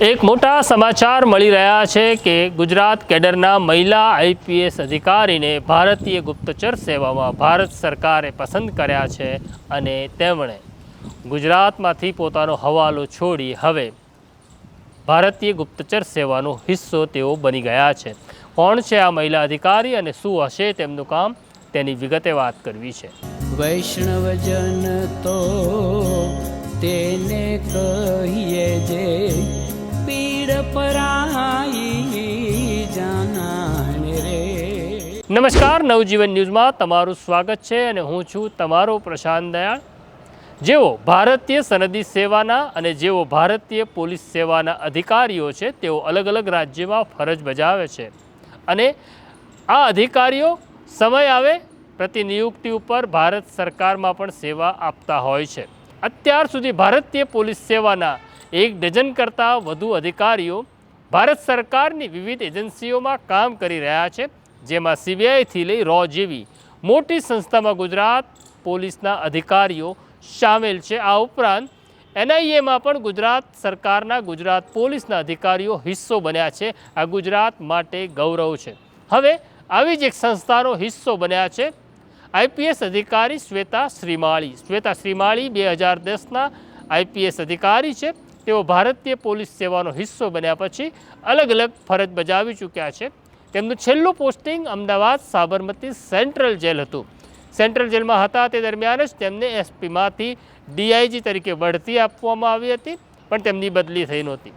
એક મોટા સમાચાર મળી રહ્યા છે કે ગુજરાત કેડરના મહિલા આઈપીએસ અધિકારીને ભારતીય ગુપ્તચર સેવામાં ભારત સરકારે પસંદ કર્યા છે અને તેમણે ગુજરાતમાંથી પોતાનો હવાલો છોડી હવે ભારતીય ગુપ્તચર સેવાનો હિસ્સો તેઓ બની ગયા છે. કોણ છે આ મહિલા અધિકારી અને શું હશે તેમનું કામ? તેની વિગતે વાત કરવી છે. વૈષ્ણવજન તો તેને કહીએ નમસ્કાર, નવજીવન ન્યૂઝમાં તમારું સ્વાગત છે અને હું છું તમારો પ્રશાંત દયાળ. જેઓ ભારતીય સનદી સેવાના અને જેઓ ભારતીય પોલીસ સેવાના અધિકારીઓ છે, તેઓ અલગ અલગ રાજ્યમાં ફરજ બજાવે છે અને આ અધિકારીઓ સમય આવે પ્રતિનિયુક્તિ ઉપર ભારત સરકારમાં પણ સેવા આપતા હોય છે. અત્યાર સુધી ભારતીય પોલીસ સેવાના એક ડઝન કરતાં વધુ અધિકારીઓ ભારત સરકારની વિવિધ એજન્સીઓમાં કામ કરી રહ્યા છે. જેમાં સીબીઆઈથી લઈ રો જેવી મોટી સંસ્થામાં ગુજરાત પોલીસના અધિકારીઓ સામેલ છે. આ ઉપરાંત એનઆઈએમાં પણ ગુજરાત સરકારના ગુજરાત પોલીસના અધિકારીઓ હિસ્સો બન્યા છે. આ ગુજરાત માટે ગૌરવ છે. હવે આવી જ એક સંસ્થાનો હિસ્સો બન્યા છે. આઈપીએસ અધિકારી શ્વેતા શ્રીમાળી. શ્વેતા શ્રીમાળી બે હજાર દસના આઈપીએસ અધિકારી છે. તેઓ ભારતીય પોલીસ સેવાનો હિસ્સો બન્યા પછી અલગ અલગ ફરજ બજાવી ચૂક્યા છે. તેમનું છેલ્લું posting Ahmedabad Sabarmati central jail હતું. સેન્ટ્રલ જેલમાં હતા તે દરમિયાન જ તેમને એસપીમાંથી ડીઆઈજી તરીકે બઢતી આપવામાં આવી હતી, પણ તેમની બદલી થઈ નહોતી.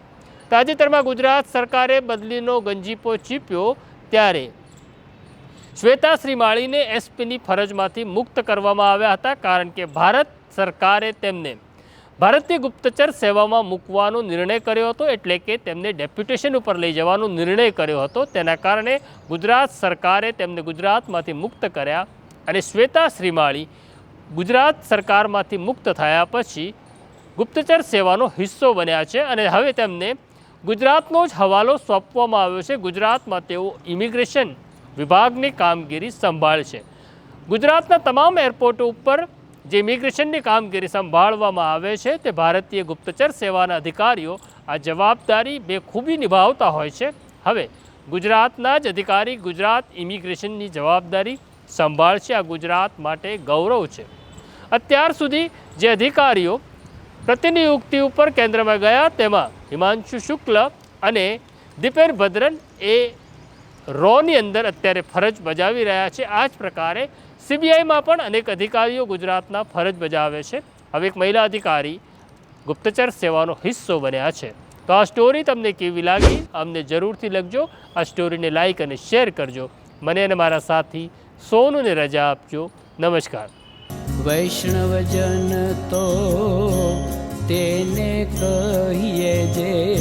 તાજેતરમાં ગુજરાત સરકારે બદલીનો ગંજીપો ચીપ્યો ત્યારે શ્વેતા શ્રીમાળીને એસપીની ફરજમાંથી મુક્ત કરવામાં આવ્યા હતા, કારણ કે ભારત સરકારે તેમને ભારતીય ગુપ્તચર સેવામાં મૂકવાનો નિર્ણય કર્યો હતો એટલે કે તેમને ડેપ્યુટેશન ઉપર લઈ જવાનો નિર્ણય કર્યો હતો. તેના કારણે ગુજરાત સરકારે તેમને ગુજરાતમાંથી મુક્ત કર્યા અને શ્વેતા શ્રીમાળી ગુજરાત સરકારમાંથી મુક્ત થયા પછી ગુપ્તચર સેવાનો હિસ્સો બન્યા છે અને હવે તેમને ગુજરાતનો જ હવાલો સોંપવામાં આવ્યો છે. ગુજરાતમાં તેઓ ઇમિગ્રેશન વિભાગની કામગીરી સંભાળશે. ગુજરાતના તમામ એરપોર્ટ ઉપર જે ઇમિગ્રેશનની કામગીરી સંભાળવામાં આવે છે તે ભારતીય ગુપ્તચર સેવાના અધિકારીઓ આ જવાબદારી બેખૂબી નિભાવતા હોય છે. હવે ગુજરાતના જ અધિકારી ગુજરાત ઇમિગ્રેશનની જવાબદારી સંભાળશે, આ ગુજરાત માટે ગૌરવ છે. અત્યાર સુધી જે અધિકારીઓ પ્રતિનિયુક્તિ ઉપર કેન્દ્રમાં ગયા, તેમાં હિમાંશુ શુક્લ અને દીપેન ભદ્રન એ રોની અંદર અત્યારે ફરજ બજાવી રહ્યા છે. આ જ પ્રકારે સીબીઆઈમાં પણ અનેક અધિકારીઓ ગુજરાતના ફરજ બજાવે છે. હવે એક મહિલા અધિકારી ગુપ્તચર સેવાનો હિસ્સો બન્યા છે. તો આ સ્ટોરી તમને કેવી લાગી? અમને જરૂરથી લખજો. આ સ્ટોરીને લાઈક અને શેર કરજો. મને અને મારા સાથી સોનુને રજા આપજો. નમસ્કાર. વૈષ્ણવજન તો તેને કહીએ જે